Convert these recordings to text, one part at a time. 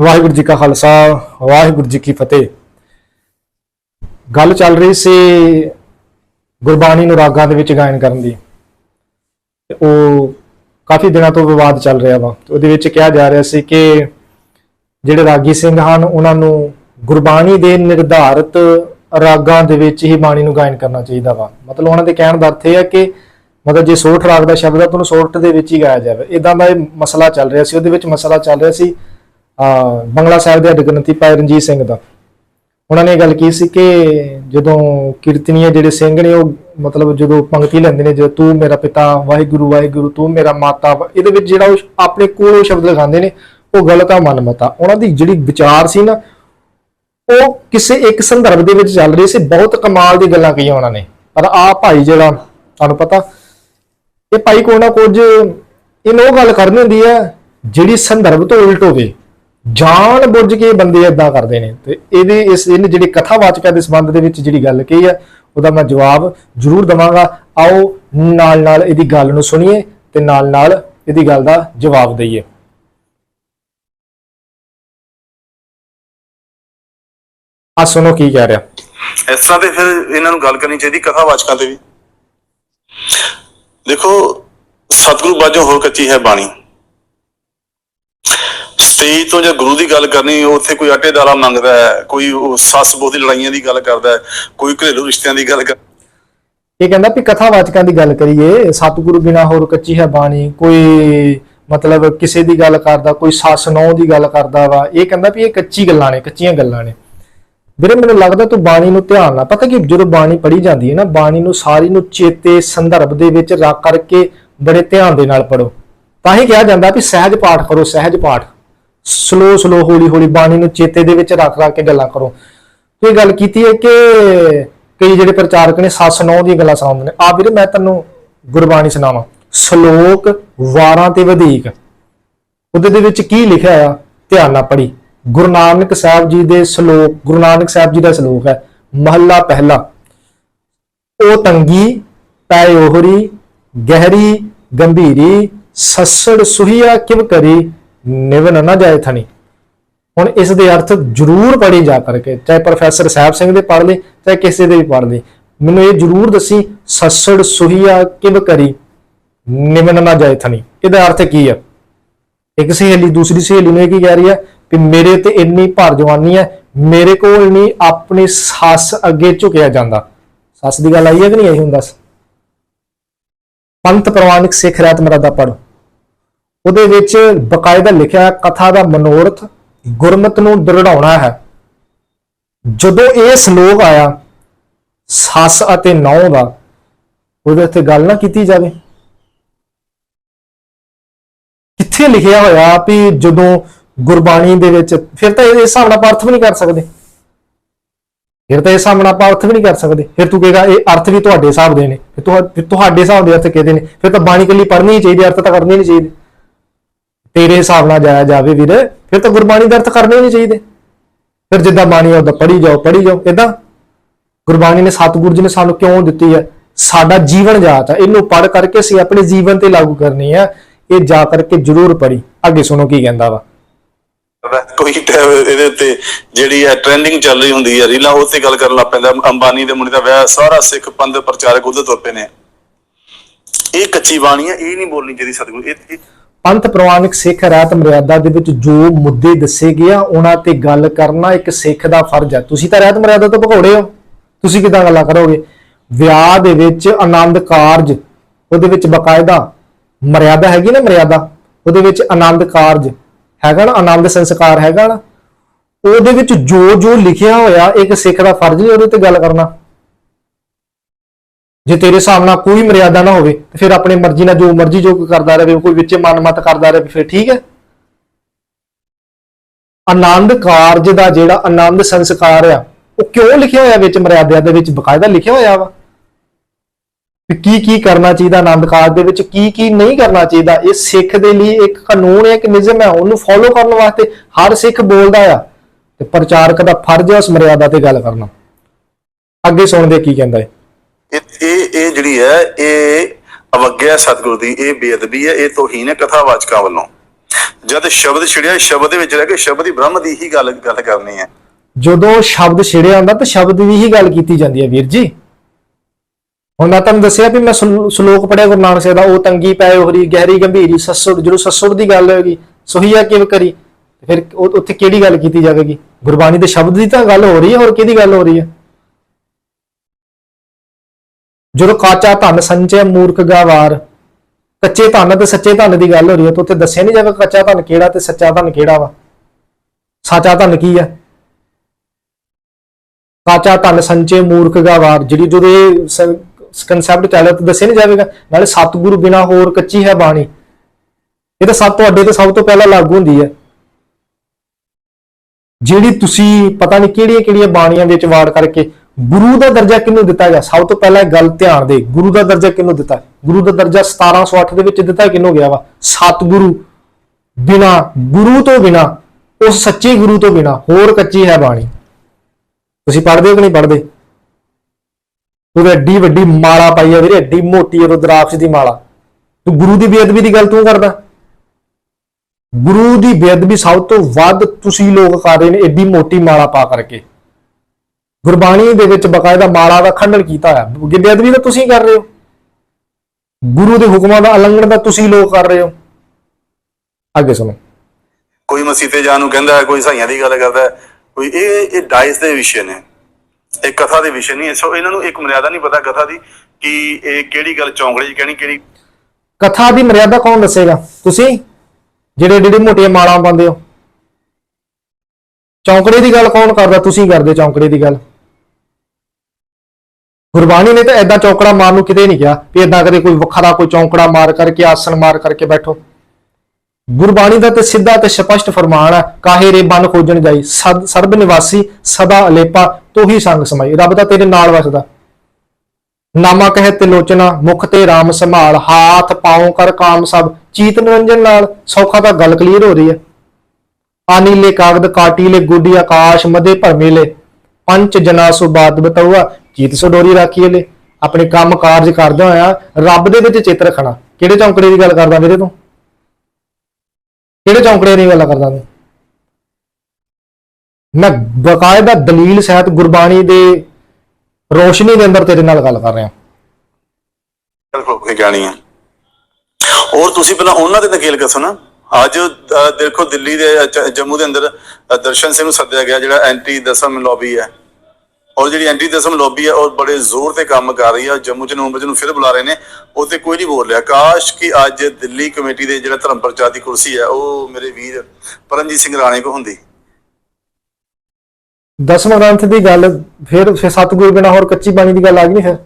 ਵਾਹਿਗੁਰੂ ਜੀ ਕਾ ਖਾਲਸਾ, ਵਾਹਿਗੁਰੂ ਜੀ ਕੀ ਫਤਿਹ। ਗੱਲ ਚੱਲ ਰਹੀ ਸੀ ਗੁਰਬਾਣੀ ਨੂੰ ਰਾਗਾਂ ਦੇ ਵਿੱਚ ਗਾਇਨ ਕਰਨ ਦੀ। ਤੇ ਉਹ ਕਾਫੀ ਦਿਨਾਂ ਤੋਂ ਵਿਵਾਦ ਚੱਲ ਰਿਹਾ ਵਾ। ਉਹਦੇ ਵਿੱਚ ਕਿਹਾ ਜਾ ਰਿਹਾ ਸੀ ਕਿ ਜਿਹੜੇ ਰਾਗੀ ਸਿੰਘ ਹਨ, ਉਹਨਾਂ ਨੂੰ ਗੁਰਬਾਣੀ ਦੇ ਨਿਰਧਾਰਤ ਰਾਗਾਂ ਦੇ ਵਿੱਚ ਹੀ ਬਾਣੀ ਨੂੰ ਗਾਇਨ ਕਰਨਾ ਚਾਹੀਦਾ ਵਾ। ਮਤਲਬ ਉਹਨਾਂ ਦੇ ਕਹਿਣ ਦਾ ਅਰਥ ਇਹ ਹੈ ਕਿ ਮਤਲਬ ਜੇ ਸੋਠ ਰਾਗ ਦਾ ਸ਼ਬਦ ਆ, ਤਾਂ ਉਹਨੂੰ ਸੋਠ ਦੇ ਵਿੱਚ ਹੀ ਗਾਇਆ ਜਾਵੇ। ਇਦਾਂ ਦਾ ਇਹ ਮਸਲਾ ਚੱਲ ਰਿਹਾ ਸੀ। ਉਹਦੇ ਵਿੱਚ ਮਸਲਾ ਚੱਲ ਰਿਹਾ ਸੀ ਬੰਗਲਾ ਸਾਹਿਬ ਦੇ ਅਡਗਨਤੀ ਭਾਈ ਰਣਜੀਤ ਸਿੰਘ ਦਾ। ਉਹਨਾਂ ਨੇ ਇਹ ਗੱਲ ਕੀ ਸੀ ਕਿ ਜਦੋਂ ਕੀਰਤਨੀਏ ਜਿਹੜੇ ਸਿੰਘ ਨੇ, ਉਹ ਮਤਲਬ ਜਦੋਂ ਪੰਕਤੀ ਲੈਂਦੇ ਨੇ, ਜਦੋਂ ਤੂੰ ਮੇਰਾ ਪਿਤਾ, ਵਾਹਿਗੁਰੂ ਵਾਹਿਗੁਰੂ, ਤੂੰ ਮੇਰਾ ਮਾਤਾ, ਇਹਦੇ ਵਿੱਚ ਜਿਹੜਾ ਉਹ ਆਪਣੇ ਕੋਲ ਉਹ ਸ਼ਬਦ ਲਗਾਉਂਦੇ ਨੇ, ਉਹ ਗਲਤ ਆ ਮਨਮਤਾ ਉਹਨਾਂ ਦੀ ਜਿਹੜੀ ਵਿਚਾਰ ਸੀ ਨਾ, ਉਹ ਕਿਸੇ ਇੱਕ ਸੰਦਰਭ ਦੇ ਵਿੱਚ ਚੱਲ ਰਹੀ ਸੀ, ਬਹੁਤ ਕਮਾਲ ਦੀ ਗੱਲਾਂ ਕਹੀਆਂ ਉਹਨਾਂ ਨੇ। ਪਰ ਆ ਭਾਈ ਜਿਹੜਾ, ਤੁਹਾਨੂੰ ਪਤਾ, ਇਹ ਭਾਈ ਕੋਈ ਨਾ ਕੁਝ, ਇਹਨੂੰ ਉਹ ਗੱਲ ਕਰਨੀ ਹੁੰਦੀ ਹੈ, ਜਿਹੜੀ ਸੰਦਰਭ ਤੋਂ ਉਲਟ ਹੋਵੇ। ਜਾਣ ਬੁੱਝ ਕੇ ਬੰਦੇ ਇਦਾਂ ਕਰਦੇ ਨੇ। ਤੇ ਇਹਦੇ ਇਸ ਇਹਨੇ ਜਿਹੜੀ ਕਥਾਵਾਚਕਾਂ ਦੇ ਸੰਬੰਧ ਦੇ ਵਿੱਚ ਜਿਹੜੀ ਗੱਲ ਕਹੀ ਹੈ, ਉਹਦਾ ਮੈਂ ਜਵਾਬ ਜ਼ਰੂਰ ਦਵਾਂਗਾ। ਆਓ ਨਾਲ ਨਾਲ ਇਹਦੀ ਗੱਲ ਨੂੰ ਸੁਣੀਏ ਤੇ ਨਾਲ ਨਾਲ ਇਹਦੀ ਗੱਲ ਦਾ ਜਵਾਬ ਦਈਏ। ਆ ਸੁਣੋ ਕੀ ਕਹਿ ਰਿਹਾ। ਇਸ ਤਰ੍ਹਾਂ ਤੇ ਫਿਰ ਇਹਨਾਂ ਨੂੰ ਗੱਲ ਕਰਨੀ ਚਾਹੀਦੀ ਕਥਾਵਾਚਕਾਂ ਤੇ ਵੀ। ਦੇਖੋ, ਸਤਿਗੁਰੂ ਬਾਝੋਂ ਹੋਰ ਕੱਚੀ ਹੈ ਬਾਣੀ। ਸਟੇਜ ਤੋਂ ਜੇ ਗੁਰੂ ਦੀ ਗੱਲ ਕਰਨੀ, ਉੱਥੇ ਕੋਈ ਆਟੇ ਮੰਗਦਾ ਹੈ, ਕੋਈ ਸੱਸ ਬਹੂ ਦੀ ਲੜਾਈਆਂ ਦੀ ਗੱਲ ਕਰਦਾ ਹੈ, ਕੋਈ ਘਰੇਲੂ ਰਿਸ਼ਤਿਆਂ ਦੀ ਗੱਲ ਕਰ ਇਹ ਕਹਿੰਦਾ ਵੀ ਕਥਾਵਾਚਕਾਂ ਦੀ ਗੱਲ ਕਰੀਏ, ਸਤਿਗੁਰੂ ਬਿਨਾ ਹੋਰ ਕੱਚੀ ਹੈ ਬਾਣੀ, ਕੋਈ ਮਤਲਬ ਕਿਸੇ ਦੀ ਗੱਲ ਕਰਦਾ, ਕੋਈ ਸੱਸ ਨੌ ਦੀ ਗੱਲ ਕਰਦਾ ਵਾ, ਇਹ ਕਹਿੰਦਾ ਵੀ ਇਹ ਕੱਚੀ ਗੱਲਾਂ ਨੇ, ਕੱਚੀਆਂ ਗੱਲਾਂ ਨੇ। ਵੀਰੇ, ਮੈਨੂੰ ਲੱਗਦਾ ਤੂੰ ਬਾਣੀ ਨੂੰ ਧਿਆਨ ਨਾਲ ਪਤਾ ਕਿ ਜਦੋਂ ਬਾਣੀ ਪੜ੍ਹੀ ਜਾਂਦੀ ਹੈ ਨਾ, ਬਾਣੀ ਨੂੰ ਸਾਰੀ ਨੂੰ ਚੇਤੇ ਸੰਦਰਭ ਦੇ ਵਿੱਚ ਰੱਖ ਕਰਕੇ ਬੜੇ ਧਿਆਨ ਦੇ ਨਾਲ ਪੜੋ ਤਾਂ ਹੀ ਕਿਹਾ ਜਾਂਦਾ ਵੀ ਸਹਿਜ ਪਾਠ ਕਰੋ, ਸਹਿਜ ਪਾਠ। ਸਲੋ ਸਲੋ ਹੌਲੀ ਹੌਲੀ ਬਾਣੀ ਨੂੰ ਚੇਤੇ ਦੇ ਵਿੱਚ ਰੱਖ ਰੱਖ ਕੇ ਗੱਲਾਂ ਕਰੋ। ਇਹ ਗੱਲ ਕੀਤੀ ਹੈ ਕਿ ਕਈ ਜਿਹੜੇ ਪ੍ਰਚਾਰਕ ਨੇ ਸੱਸ ਨੌ ਦੀਆਂ ਗੱਲਾਂ ਸੁਣਾਉਂਦੇ ਨੇ। ਆ ਵੀਰੇ ਮੈਂ ਤੁਹਾਨੂੰ ਗੁਰਬਾਣੀ ਸੁਣਾਵਾਂ। ਸ਼ਲੋਕ ਵਾਰਾਂ ਤੇ ਵਧੇਕ। ਉਹਦੇ ਦੇ ਵਿੱਚ ਕੀ ਲਿਖਿਆ ਆ? ਧਿਆਨ ਨਾਲ ਪੜ੍ਹੀ। ਗੁਰੂ ਨਾਨਕ ਸਾਹਿਬ ਜੀ ਦੇ ਸ਼ਲੋਕ, ਗੁਰੂ ਨਾਨਕ ਸਾਹਿਬ ਜੀ ਦਾ ਸ਼ਲੋਕ ਹੈ, ਮਹੱਲਾ ਪਹਿਲਾ। ਉਹ ਤੰਗੀ ਪੈ ਉਹਰੀ ਗਹਿਰੀ, ਗੰਭੀਰੀ, ਸੱਸੜ ਸੁਹੀਆ ਕਿਵ ਕਰੀ ਨਿਵਨ ਨਾ ਜਾਏ ਥਣੀ। ਹੁਣ ਇਸ ਦੇ ਅਰਥ ਜ਼ਰੂਰ ਪੜ੍ਹੀ ਜਾ ਕਰਕੇ, ਚਾਹੇ ਪ੍ਰੋਫੈਸਰ ਸਾਹਿਬ ਸਿੰਘ ਦੇ ਪੜ੍ਹ ਲਈ ਚਾਹੇ ਕਿਸੇ ਦੇ ਵੀ ਪੜ੍ਹ ਲਈ ਮੈਨੂੰ ਇਹ ਜ਼ਰੂਰ ਦੱਸੀ, ਸੱਸੜ ਸੁਹੀਆ ਕਿਵ ਕਰੀ ਨਿਵਨ ਨਾ ਜਾਏ ਥਣੀ। ਇਹਦਾ ਅਰਥ ਕੀ ਹੈ ਇੱਕ ਸਹੇਲੀ ਦੂਸਰੀ ਸਹੇਲੀ ਨੂੰ ਇਹ ਕੀ ਕਹਿ ਰਹੀ ਹੈ ਕਿ ਮੇਰੇ ਤੇ ਇੰਨੀ ਭਾਰ ਜਵਾਨੀ ਹੈ ਮੇਰੇ ਕੋਲ ਨਹੀਂ ਆਪਣੀ ਸੱਸ ਅੱਗੇ ਝੁਕਿਆ ਜਾਂਦਾ। ਸੱਸ ਦੀ ਗੱਲ ਆਈ ਹੈ ਕਿ ਨਹੀਂ, ਆਈ ਹੁੰਦਾ ਪੰਥ ਪ੍ਰਵਾਨਿਕ ਸਿੱਖ ਰਹਿਤ ਮਰਦਾ ਪੜ੍ਹ। ਉਹਦੇ ਵਿੱਚ ਬਕਾਇਦਾ ਲਿਖਿਆ ਕਥਾ ਦਾ ਮਨੋਰਥ ਗੁਰਮਤ ਨੂੰ ਦ੍ਰਿੜਾਉਣਾ ਹੈ। ਜਦੋਂ ਇਹ ਸ਼ਲੋਕ ਆਇਆ, ਸੱਸ ਅਤੇ ਨੌ ਦਾ, ਉਹਦੇ ਉੱਤੇ ਗੱਲ ਨਾ ਕੀਤੀ ਜਾਵੇ। ਕਿੱਥੇ ਲਿਖਿਆ ਹੋਇਆ ਵੀ ਜਦੋਂ ਗੁਰਬਾਣੀ ਦੇ ਵਿੱਚ, ਫਿਰ ਤਾਂ ਇਹ ਹਿਸਾਬ ਨਾਲ ਆਪਾਂ ਅਰਥ ਵੀ ਨਹੀਂ ਕਰ ਸਕਦੇ। ਫਿਰ ਤਾਂ ਇਸ ਹਿਸਾਬ ਨਾਲ ਆਪਾਂ ਅਰਥ ਵੀ ਨਹੀਂ ਕਰ ਸਕਦੇ। ਫਿਰ ਤੂੰ ਕਹੇਗਾ, ਇਹ ਅਰਥ ਵੀ ਤੁਹਾਡੇ ਹਿਸਾਬ ਦੇ ਨੇ। ਫਿਰ ਤੁਹਾ- ਤੁਹਾਡੇ ਹਿਸਾਬ ਦੇ ਅਰਥ ਕਿਹਦੇ ਨੇ? ਫਿਰ ਤਾਂ ਬਾਣੀ ਕੱਲੀ ਪੜ੍ਹਨੀ ਹੀ ਚਾਹੀਦੀ, ਅਰਥ ਤਾਂ ਕਰਨੀ ਨਹੀਂ ਚਾਹੀਦੀ। ਤੇਰੇ ਹਿਸਾਬ ਨਾਲ ਜਾਇਆ ਜਾਵੇ ਵੀਰ, ਫਿਰ ਤਾਂ ਗੁਰਬਾਣੀ ਦੇ ਅਰਥ ਕਰਨੇ ਨਹੀਂ ਚਾਹੀਦੇ। ਫਿਰ ਜਿੱਦਾਂ ਬਾਣੀ ਆ ਪੜ੍ਹੀ ਜਾਓ ਪੜ੍ਹੀ ਜਾਓ ਇਦਾਂ ਗੁਰਬਾਣੀ ਨੇ ਸਤਿਗੁਰੂ ਜੀ ਨੇ ਸਾਨੂੰ ਕਿਉਂ ਦਿੱਤੀ ਹੈ ਸਾਡਾ ਜੀਵਨ ਜਾਤ ਹੈ ਇਹਨੂੰ ਪੜ੍ਹ ਕਰਕੇ ਅਸੀਂ ਆਪਣੇ ਜੀਵਨ ਤੇ ਲਾਗੂ ਕਰਨੀ ਹੈ ਇਹ ਜਾ ਕਰਕੇ ਜ਼ਰੂਰ ਪੜ੍ਹੀ। ਅੱਗੇ ਸੁਣੋ ਕੀ ਕਹਿੰਦਾ ਵਾ। ਕੋਈ ਟ- ਇਹਦੇ ਉੱਤੇ ਜਿਹੜੀ ਹੈ ਟ੍ਰੈਂਡਿੰਗ ਚੱਲ ਰਹੀ ਹੁੰਦੀ ਹੈ ਰੀਲਾਂ, ਉਹ ਤੇ ਗੱਲ ਕਰਨ ਲੱਗ ਪੈਂਦਾ। ਅੰਬਾਨੀ ਦੇ ਮੁੰਡੇ ਦਾ ਵਿਆਹ, ਸਾਰਾ ਸਿੱਖ ਪੰਥ ਪ੍ਰਚਾਰਕ ਉਹਦੇ ਤੁਰ ਪਏ ਨੇ। ਇਹ ਕੱਚੀ ਬਾਣੀ ਹੈ ਇਹ ਨਹੀਂ ਬੋਲਣੀ ਚਾਹੀਦੀ ਸਤਿਗੁਰੂ। ਇਹ- ਪੰਥ ਪ੍ਰਵਾਨਿਕ ਸਿੱਖ ਰਹਿਤ ਮਰਿਆਦਾ ਦੇ ਵਿੱਚ ਜੋ ਮੁੱਦੇ ਦੱਸੇ ਗਏ ਆ, ਉਹਨਾਂ ਤੇ ਗੱਲ ਕਰਨਾ ਇੱਕ ਸਿੱਖ ਦਾ ਫਰਜ਼ ਹੈ ਤੁਸੀਂ ਤਾਂ ਰਹਿਤ ਮਰਿਆਦਾ ਤੋਂ ਭਗੌੜੇ ਹੋ। ਤੁਸੀਂ ਕਿਦਾਂ ਗੱਲਾਂ ਕਰੋਗੇ? ਵਿਆਹ ਦੇ ਵਿੱਚ ਆਨੰਦ ਕਾਰਜ, ਉਹਦੇ ਵਿੱਚ ਬਕਾਇਦਾ ਮਰਿਆਦਾ ਹੈਗੀ ਨਾ ਮਰਿਆਦਾ, ਉਹਦੇ ਵਿੱਚ ਆਨੰਦ ਕਾਰਜ ਹੈਗਾ ਨਾ, ਆਨੰਦ ਸੰਸਕਾਰ ਹੈਗਾ ਨਾ। ਉਹਦੇ ਵਿੱਚ ਜੋ ਜੋ ਲਿਖਿਆ ਹੋਇਆ, ਇੱਕ ਸਿੱਖ ਦਾ ਫਰਜ਼ ਨਹੀਂ ਉਹਦੇ ਤੇ ਗੱਲ ਕਰਨਾ। ਜੇ ਤੇਰੇ ਹਿਸਾਬ ਨਾਲ ਕੋਈ ਮਰਿਆਦਾ ਨਾ ਹੋਵੇ, ਤੇ ਫਿਰ ਆਪਣੀ ਮਰਜ਼ੀ ਨਾਲ ਜੋ ਮਰਜ਼ੀ ਜੋ ਕੋਈ ਕਰਦਾ ਰਹੇ, ਕੋਈ ਵਿੱਚੇ ਮਨਮਤ ਕਰਦਾ ਰਹੇ, ਫਿਰ ਠੀਕ ਹੈ। ਆਨੰਦ ਕਾਰਜ ਦਾ ਜਿਹੜਾ ਆਨੰਦ ਸੰਸਕਾਰ ਆ, ਉਹ ਕਿਉਂ ਲਿਖਿਆ ਹੋਇਆ ਵਿੱਚ ਮਰਿਆਦਾ ਦੇ ਵਿੱਚ? ਬਕਾਇਦਾ ਲਿਖਿਆ ਹੋਇਆ ਵਾ। ਕੀ ਕੀ ਕਰਨਾ ਚਾਹੀਦਾ ਆਨੰਦ ਕਾਰਜ ਦੇ ਵਿੱਚ, ਕੀ ਕੀ ਨਹੀਂ ਕਰਨਾ ਚਾਹੀਦਾ? ਇਹ ਸਿੱਖ ਦੇ ਲਈ ਇੱਕ ਕਾਨੂੰਨ ਹੈ ਇੱਕ ਨਿਯਮ ਹੈ, ਉਹਨੂੰ ਫੋਲੋ ਕਰਨ ਵਾਸਤੇ ਹਰ ਸਿੱਖ ਬੋਲਦਾ ਆ। ਤੇ ਪ੍ਰਚਾਰਕ ਦਾ ਫਰਜ਼ ਹੈ ਉਸ ਮਰਿਆਦਾ ਤੇ ਗੱਲ ਕਰਨਾ। ਅੱਗੇ ਸੁਣਦੇ ਕੀ ਕਹਿੰਦਾ ਹੈ। ਇਹ ਇਹ ਜਿਹੜੀ ਹੈ, ਇਹ ਅਵਗਿਆ ਸਤਿਗੁਰੂ ਦੀ ਇਹ ਬੇਅਦਬੀ ਹੈ, ਇਹ ਤੋਹੀਨ ਹੈ ਕਥਾਵਾਚਕਾਂ ਵੱਲੋਂ। ਜਦ ਸ਼ਬਦ ਛਿੜਿਆ, ਸ਼ਬਦ ਦੇ ਵਿੱਚ ਰਹਿ ਕੇ ਸ਼ਬਦ ਹੀ ਬ੍ਰਹਮ ਦੀ ਹੀ ਗੱਲ ਗੱਲ ਕਰਨੀ ਹੈ। ਜਦੋਂ ਸ਼ਬਦ ਛਿੜਿਆ ਹੁੰਦਾ ਤਾਂ ਸ਼ਬਦ ਦੀ ਹੀ ਗੱਲ ਕੀਤੀ ਜਾਂਦੀ ਹੈ ਵੀਰ ਜੀ। ਹੁਣ ਮੈਂ ਤੁਹਾਨੂੰ ਦੱਸਿਆ ਵੀ ਮੈਂ ਸ਼ਲੋਕ ਪੜਿਆ ਗੁਰੂ ਨਾਨਕ ਸਾਹਿਬ ਦਾ, ਉਹ ਤੰਗੀ ਪੈ ਹੋਰੀ ਗਹਿਰੀ ਗੰਭੀਰੀ ਸੱਸੁਰ ਜਦੋਂ ਸੱਸੁਰ ਦੀ ਗੱਲ ਹੋਏਗੀ ਸੋਹੀਆ ਕਿਵ ਕਰੀ? ਤੇ ਫਿਰ ਉੱਥੇ ਕਿਹੜੀ ਗੱਲ ਕੀਤੀ ਜਾਵੇਗੀ? ਗੁਰਬਾਣੀ ਦੇ ਸ਼ਬਦ ਦੀ ਤਾਂ ਗੱਲ ਹੋ ਰਹੀ ਹੈ, ਹੋਰ ਕਿਹਦੀ ਗੱਲ ਹੋ ਰਹੀ ਹੈ? ਜਦੋਂ ਕਾਚਾ ਧਨ, ਸੰਚੈ ਮੂਰਖ ਗਾਵਾਰ। ਕੱਚੇ ਧਨ ਤੇ ਸੱਚੇ ਧਨ ਦੀ ਗੱਲ ਹੋ ਰਹੀ ਹੈ, ਤਾਂ ਉੱਥੇ ਦੱਸਿਆ ਨਹੀਂ ਜਾਵੇਗਾ ਕੱਚਾ ਧਨ ਕਿਹੜਾ ਤੇ ਸੱਚਾ ਧਨ ਕਿਹੜਾ ਵਾ। ਸਾਚਾ ਧਨ ਕੀ ਹੈ? ਕਾਚਾ ਧਨ, ਸੰਚੇ ਮੂਰਖ ਗਾਵਾਰ, ਜਿਹੜੀ ਜਦੋਂ ਇਹ ਕਨਸੈਪਟ ਚੱਲਿਆ ਤਾਂ ਦੱਸਿਆ ਨਹੀਂ ਜਾਵੇਗਾ। ਨਾਲੇ ਸਤਿਗੁਰੂ ਬਿਨਾ ਹੋਰ ਕੱਚੀ ਹੈ ਬਾਣੀ। ਇਹ ਤਾਂ ਸਭ ਤੁਹਾਡੇ ਤੇ ਸਭ ਤੋਂ ਪਹਿਲਾਂ ਲਾਗੂ ਹੁੰਦੀ ਹੈ। ਜਿਹੜੀ ਤੁਸੀਂ ਪਤਾ ਨਹੀਂ ਕਿਹੜੀਆਂ ਕਿਹੜੀਆਂ ਬਾਣੀਆਂ ਵਿੱਚ ਵਾੜ ਕਰਕੇ ਗੁਰੂ ਦਾ ਦਰਜਾ ਕਿਹਨੂੰ ਦਿੱਤਾ ਗਿਆ? ਸਭ ਤੋਂ ਪਹਿਲਾਂ ਗੱਲ ਧਿਆਨ ਦੇ। ਗੁਰੂ ਦਾ ਦਰਜਾ ਕਿਹਨੂੰ ਦਿੱਤਾ? ਗੁਰੂ ਦਾ ਦਰਜਾ 1708 ਦੇ ਵਿੱਚ ਦਿੱਤਾ ਕਿਹਨੂੰ ਗਿਆ ਵਾ? ਸਤਿਗੁਰੂ। ਬਿਨਾ ਗੁਰੂ ਤੋਂ ਬਿਨਾ ਉਹ ਸੱਚੇ ਗੁਰੂ ਤੋਂ ਬਿਨਾ ਹੋਰ ਕੱਚੀ ਹੈ ਬਾਣੀ। ਤੁਸੀਂ ਪੜ੍ਹਦੇ ਹੋ ਕਿ ਨਹੀਂ ਪੜ੍ਹਦੇ? ਤੂੰ ਐਡੀ ਵੱਡੀ ਮਾਲਾ ਪਾਈ ਆ ਵੀਰੇ, ਐਡੀ ਮੋਟੀ ਰੁਦਰਾਕਸ਼ ਦੀ ਮਾਲਾ। ਤੂੰ ਗੁਰੂ ਦੀ ਬੇਅਦਬੀ ਦੀ ਗੱਲ ਤੂੰ ਕਰਦਾ? ਗੁਰੂ ਦੀ ਬੇਅਦਬੀ ਸਭ ਤੋਂ ਵੱਧ ਤੁਸੀਂ ਲੋਕ ਕਰ ਰਹੇ ਨੇ, ਐਡੀ ਮੋਟੀ ਮਾਲਾ ਪਾ ਕਰਕੇ। ਗੁਰਬਾਣੀ ਦੇ ਵਿੱਚ ਬਕਾਇਦਾ ਮਾਲਾ ਦਾ ਖੰਡਨ ਕੀਤਾ ਹੋਇਆ। ਬੇਅਦਬੀ ਤਾਂ ਤੁਸੀਂ ਕਰ ਰਹੇ ਹੋ। ਗੁਰੂ ਦੇ ਹੁਕਮਾਂ ਦਾ ਉਲੰਘਣ ਤਾਂ ਤੁਸੀਂ ਲੋਕ ਕਰ ਰਹੇ ਹੋ। ਅੱਗੇ ਸੁਣੋ। ਕੋਈ ਮਸੀਤੇ ਜਾਣ ਨੂੰ ਕਹਿੰਦਾ ਹੈ ਕੋਈ ਸਾਈਆਂ ਦੀ ਗੱਲ ਕਰਦਾ ਹੈ ਕੋਈ ਇਹ ਇਹ ਡਾਈਸ ਦੇ ਵਿਸ਼ੇ ਨੇ। ਇਹ ਕਥਾ ਦੇ ਵਿਸ਼ੇ ਨਹੀਂ। ਸੋ ਇਹਨਾਂ ਨੂੰ ਇੱਕ ਮਰਿਆਦਾ ਨਹੀਂ ਪਤਾ ਕਥਾ ਦੀ ਕਿ ਇਹ ਕਿਹੜੀ ਗੱਲ ਚੌਂਕੜੇ 'ਚ ਕਹਿਣੀ ਕਿਹੜੀ ਕਥਾ ਦੀ ਮਰਿਆਦਾ ਕੌਣ ਦੱਸੇਗਾ? ਤੁਸੀਂ? ਜਿਹੜੇ ਜਿਹੜੇ ਮੋਟੀਆਂ ਮਾਲਾਂ ਪਾਉਂਦੇ ਹੋ। ਚੌਂਕੜੇ ਦੀ ਗੱਲ ਕੌਣ ਕਰਦਾ? ਤੁਸੀਂ ਕਰਦੇ ਚੌਂਕੜੇ ਦੀ ਗੱਲ। ਗੁਰਬਾਣੀ ਨੇ ਤਾਂ ਐਦਾਂ ਚੌਂਕੜਾ ਮਾਰ ਨੂੰ ਕਿਤੇ ਨਹੀਂ ਕਿਹਾ ਵੀ ਐਦਾਂ ਕਦੇ ਕੋਈ ਵੱਖਰਾ ਕੋਈ ਚੌਂਕੜਾ ਮਾਰ ਕਰਕੇ, ਆਸਣ ਮਾਰ ਕਰਕੇ ਬੈਠੋ। ਗੁਰਬਾਣੀ ਦਾ ਤੇ ਸਿੱਧਾ ਤੇ ਸਪਸ਼ਟ ਫਰਮਾਨ ਹੈ ਕਾਹੇ ਰੇ ਬਨ ਖੋਜਣ ਜਾਈ, ਸਦ- ਸਰਬ ਨਿਵਾਸੀ, ਸਦਾ ਅਲੇਪਾ, ਤੋਹੀ ਸੰਗ ਸਮਾਈ। ਰੱਬ ਦਾ ਤੇਰੇ ਨਾਲ ਵਸਦਾ। ਨਾਮਾ ਕਹੇ ਤੇ ਲੋਚਨਾ ਮੁਖ ਤੇ RAM ਸੰਭਾਲ, ਹਾਥ ਪਾਉ ਕਰ ਕਾਮ ਸਭ, ਚੀਤ ਨਿਰੰਜਨ ਨਾਲ, ਸੌਖਾ ਤਾਂ ਗੱਲ ਕਲੀਅਰ ਹੋ ਰਹੀ ਹੈ ਆਨੀਲੇ ਕਾਗਦ, ਕਾਟੀਲੇ, ਗੁੱਡੀ ਆਕਾਸ਼, ਮਦੇ ਭਰਮੇਲੇ ਪੰਚ ਜਨਾ ਸੁ ਬਾਤ ਬਤਉਆ ਚੀਤ ਸੋ ਡੋਰੀ ਰਾਖੀਲੇ ਆਪਣੇ ਕੰਮ ਕਾਰਜ ਕਰਦਿਆਂ ਹੋਇਆ ਰੱਬ ਦੇ ਵਿੱਚ ਚਿੱਤ ਰੱਖਣਾ। ਕਿਹੜੇ ਚੌਂਕੜੇ ਦੀ ਗੱਲ ਕਰਦਾ ਵੀਰੇ ਤੂੰ? ਕਿਹੜੇ ਚੌਂਕੜੇ ਦੀ ਗੱਲ ਕਰਦਾ ਤੂੰ? ਮੈਂ ਬਕਾਇਦਾ ਦਲੀਲ ਸਹਿਤ ਗੁਰਬਾਣੀ ਦੇ ਰੋਸ਼ਨੀ ਦੇ ਅੰਦਰ ਤੇਰੇ ਨਾਲ ਗੱਲ ਕਰ ਰਿਹਾ। ਗੱਲ ਜਾਣੀ ਹੈ ਔਰ ਤੁਸੀਂ ਪਹਿਲਾਂ ਉਹਨਾਂ ਦੇ ਨਕੇਲ ਕਸੋ ਨਾ। ਅੱਜ ਦੇਖੋ ਦਿੱਲੀ ਦੇ ਜੰਮੂ ਦੇ ਅੰਦਰ ਦਰਸ਼ਨ ਸਿੰਘ ਨੂੰ ਸੱਦਿਆ ਗਿਆ ਜਿਹੜਾ ਐਂਟੀ ਦਸਮ ਲੌਬੀ ਹੈ। ਔਰ ਜਿਹੜੀ ਐਂਟੀ ਦਸਮ ਲੌਬੀ ਹੈ ਉਹ ਬੜੇ ਜ਼ੋਰ ਤੇ ਕੰਮ ਕਰ ਰਹੀ ਹੈ। ਜੰਮੂ ਚ ਨਵੰਬਰ ਨੂੰ ਫਿਰ ਬੁਲਾ ਰਹੇ ਨੇ ਉਹ ਤੇ ਕੋਈ ਨਹੀਂ ਬੋਲ ਰਿਹਾ। ਕਾਸ਼ ਕਿ ਅੱਜ ਦਿੱਲੀ ਕਮੇਟੀ ਦੇ ਜਿਹੜਾ ਧਰਮ ਪ੍ਰਚਾਰ ਦੀ ਕੁਰਸੀ ਹੈ ਉਹ ਮੇਰੇ ਵੀਰ ਪਰਮਜੀਤ ਸਿੰਘ ਰਾਣੇ ਕੋ ਹੁੰਦੀ। ਦਸਮ ਗ੍ਰੰਥ ਦੀ ਗੱਲ ਫਿਰ ਫਿਰ ਸਤਿਗੁਰੂ ਬਿਨਾ ਹੋਰ ਕੱਚੀ ਬਾਣੀ ਦੀ ਗੱਲ ਆ ਗਈ ਨਹੀਂ ਫਿਰ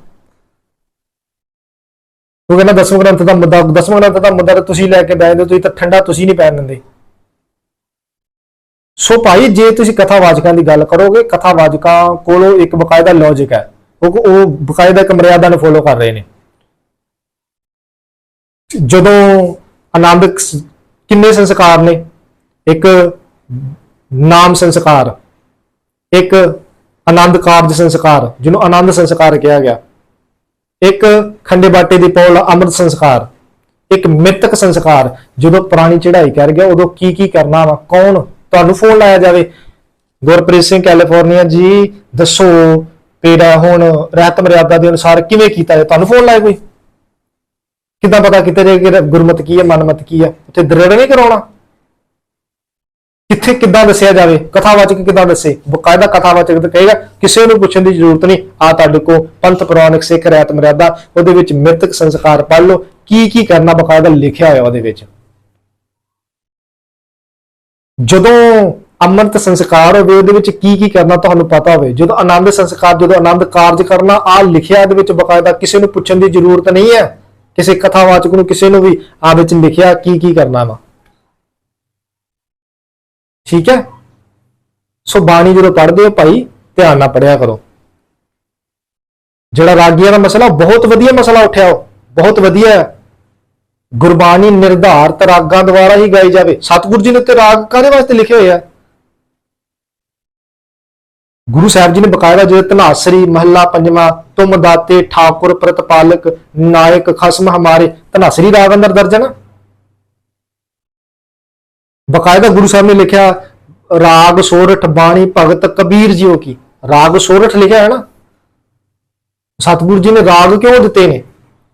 ਤੂੰ ਕਹਿੰਦਾ ਦਸਮ ਗ੍ਰੰਥ ਦਾ ਮੁੱਦਾ ਦਸਮ ਗ੍ਰੰਥ ਦਾ ਮੁੱਦਾ ਤੁਸੀਂ ਲੈ ਕੇ ਬੈਠਦੇ ਹੋ, ਤੁਸੀਂ ਤਾਂ ਠੰਡਾ ਤੁਸੀਂ ਨਹੀਂ ਪੈਣ ਦਿੰਦੇ। ਸੋ ਭਾਈ, ਜੇ ਤੁਸੀਂ ਕਥਾਵਾਚਕਾਂ ਦੀ ਗੱਲ ਕਰੋਗੇ, ਕਥਾਵਾਚਕਾਂ ਕੋਲੋਂ ਇੱਕ ਬਕਾਇਦਾ ਲੌਜੀਕ ਹੈ। ਉਹ ਉਹ ਬਕਾਇਦਾ ਇੱਕ ਮਰਿਆਦਾ ਨੂੰ ਫੋਲੋ ਕਰ ਰਹੇ ਨੇ। ਜਦੋਂ ਆਨੰਦ ਕਿੰਨੇ ਸੰਸਕਾਰ ਨੇ? ਇੱਕ ਨਾਮ ਸੰਸਕਾਰ, ਇੱਕ ਆਨੰਦ ਕਾਰਜ ਸੰਸਕਾਰ, ਜਿਹਨੂੰ ਆਨੰਦ ਸੰਸਕਾਰ ਕਿਹਾ ਗਿਆ। ਇੱਕ ਖੰਡੇ ਬਾਟੇ ਦੀ ਪੌਲ, ਅੰਮ੍ਰਿਤ ਸੰਸਕਾਰ, ਇੱਕ ਮਿਤਕ ਸੰਸਕਾਰ। ਜਦੋਂ ਪੁਰਾਣੀ ਚੜ੍ਹਾਈ ਕਰ ਗਿਆ, ਉਦੋਂ ਕੀ ਕੀ ਕਰਨਾ ਵਾ? ਕੌਣ ਤੁਹਾਨੂੰ ਫੋਨ ਲਾਇਆ ਜਾਵੇ। ਗੁਰਪ੍ਰੀਤ ਸਿੰਘ ਕੈਲੀਫੋਰਨੀਆ ਜੀ, ਦੱਸੋ ਪੇੜਾ ਹੁਣ ਰਹਿਤ ਮਰਿਆਦਾ ਦੇ ਅਨੁਸਾਰ ਕਿਵੇਂ ਕੀਤਾ ਹੈ ਤੁਹਾਨੂੰ ਫੋਨ ਲਾਇਆ ਕੋਈ? ਕਿੱਦਾਂ ਪਤਾ ਕਿਤੇ ਜੇ ਕਿ ਗੁਰਮਤ ਕੀ ਹੈ, ਮਨਮਤ ਕੀ ਹੈ? ਉੱਥੇ ਦ੍ਰਿੜ ਨਹੀਂ ਕਰਾਉਣਾ। ਕਿੱਥੇ ਕਿੱਦਾਂ ਦੱਸਿਆ ਜਾਵੇ? ਕਥਾਵਾਚਕ ਕਿੱਦਾਂ ਦੱਸੇ? ਬਕਾਇਦਾ ਕਥਾਵਾਚਕ ਤਾਂ ਕਹੇਗਾ, ਕਿਸੇ ਨੂੰ ਪੁੱਛਣ ਦੀ ਜ਼ਰੂਰਤ ਨਹੀਂ। ਆ ਤੁਹਾਡੇ ਕੋ ਪੰਥ ਪੁਰਾਣਿਕ ਸਿੱਖ ਰਹਿਤ ਮਰਿਆਦਾ, ਉਹਦੇ ਵਿੱਚ ਮਿਰਤਕ ਸੰਸਕਾਰ ਪੜ੍ਹ ਲਓ। ਕੀ ਕੀ ਕਰਨਾ ਬਕਾਇਦਾ ਲਿਖਿਆ ਹੋਇਆ ਉਹਦੇ ਵਿੱਚ? ਜਦੋਂ ਅੰਮ੍ਰਿਤ ਸੰਸਕਾਰ ਹੋਵੇ, ਉਹਦੇ ਵਿੱਚ ਕੀ ਕੀ ਕਰਨਾ ਤੁਹਾਨੂੰ ਪਤਾ ਹੋਵੇ? ਜਦੋਂ ਆਨੰਦ ਸੰਸਕਾਰ, ਜਦੋਂ ਆਨੰਦ ਕਾਰਜ ਕਰਨਾ ਆ ਲਿਖਿਆ ਇਹਦੇ ਵਿੱਚ ਬਕਾਇਦਾ ਕਿਸੇ ਨੂੰ ਪੁੱਛਣ ਦੀ ਜ਼ਰੂਰਤ ਨਹੀਂ ਹੈ। ਕਿਸੇ ਕਥਾਵਾਚਕ ਨੂੰ, ਕਿਸੇ ਨੂੰ ਵੀ ਆ ਵਿੱਚ ਲਿਖਿਆ ਕੀ ਕੀ ਕਰਨਾ ਵਾ। ਠੀਕ ਹੈ? ਸੋ ਬਾਣੀ ਜਦੋਂ ਪੜ੍ਹਦੇ ਹੋ ਭਾਈ, ਧਿਆਨ ਨਾਲ ਪੜਿਆ ਕਰੋ। ਜਿਹੜਾ ਰਾਗੀਆਂ ਦਾ ਮਸਲਾ ਬਹੁਤ ਵਧੀਆ ਮਸਲਾ ਉੱਠਿਆ ਉਹ। ਬਹੁਤ ਵਧੀਆ ਹੈ। ਗੁਰਬਾਣੀ ਨਿਰਧਾਰਤ ਰਾਗਾਂ ਦੁਆਰਾ ਹੀ ਗਾਈ ਜਾਵੇ। ਸਤਿਗੁਰੂ ਜੀ ਨੇ ਤੇ ਰਾਗ ਕਾਹਦੇ ਵਾਸਤੇ ਲਿਖੇ ਹੋਏ ਆ? ਗੁਰੂ ਸਾਹਿਬ ਜੀ ਨੇ ਬਕਾਇਦਾ ਜਿਹੜੇ ਧਨਾਸਰੀ, ਮਹੱਲਾ ਪੰਜਵਾਂ, ਤੁਮ ਦਾਤੇ, ਠਾਕੁਰ, ਪ੍ਰਤਪਾਲਕ, ਨਾਇਕ, ਖਸਮ ਹਮਾਰੇ, ਧਨਾਸਰੀ ਰਾਗ ਅੰਦਰ ਦਰਜ ਹੈ ਨਾ? ਬਕਾਇਦਾ ਗੁਰੂ ਸਾਹਿਬ ਨੇ ਲਿਖਿਆ, ਰਾਗ ਸੋਰਠ ਬਾਣੀ ਭਗਤ ਕਬੀਰ ਜੀਓ ਕੀ। ਰਾਗ ਸੋਰਠ ਲਿਖਿਆ ਹੈ ਨਾ? ਸਤਿਗੁਰੂ ਜੀ ਨੇ ਰਾਗ ਕਿਉਂ ਦਿੱਤੇ ਨੇ?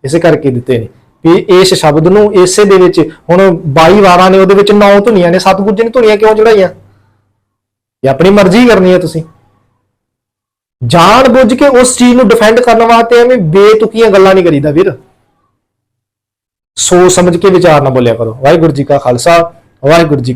ਇਸੇ ਕਰਕੇ ਦਿੱਤੇ ਨੇ। ਵੀ ਇਸ ਸ਼ਬਦ ਨੂੰ ਇਸੇ ਦੇ ਵਿੱਚ, ਹੁਣ 22 ਵਾਰਾਂ ਨੇ ਉਹਦੇ ਵਿੱਚ 9 ਧੁਨੀਆਂ ਨੇ, ਸਤਿਗੁਰੂ ਜੀ ਨੇ ਧੁਨੀਆਂ ਕਿਉਂ ਚੜਾਈਆਂ ਇਹ ਆਪਣੀ ਮਰਜ਼ੀ ਕਰਨੀ ਹੈ ਤੁਸੀਂ। ਜਾਣ ਬੁੱਝ ਕੇ ਉਸ ਚੀਜ਼ ਨੂੰ ਡਿਫੈਂਡ ਕਰਨ ਵਾਸਤੇ ਐਵੇਂ ਬੇਤੁਕੀਆਂ ਗੱਲਾਂ ਨਹੀਂ ਕਰੀਦਾ ਵੀਰ। ਸੋਚ ਸਮਝ ਕੇ ਵਿਚਾਰ ਨਾ ਬੋਲਿਆ ਕਰੋ। ਵਾਹਿਗੁਰੂ ਜੀ ਕਾ ਖਾਲਸਾ, ਵਾਹਿਗੁਰੂ ਜੀ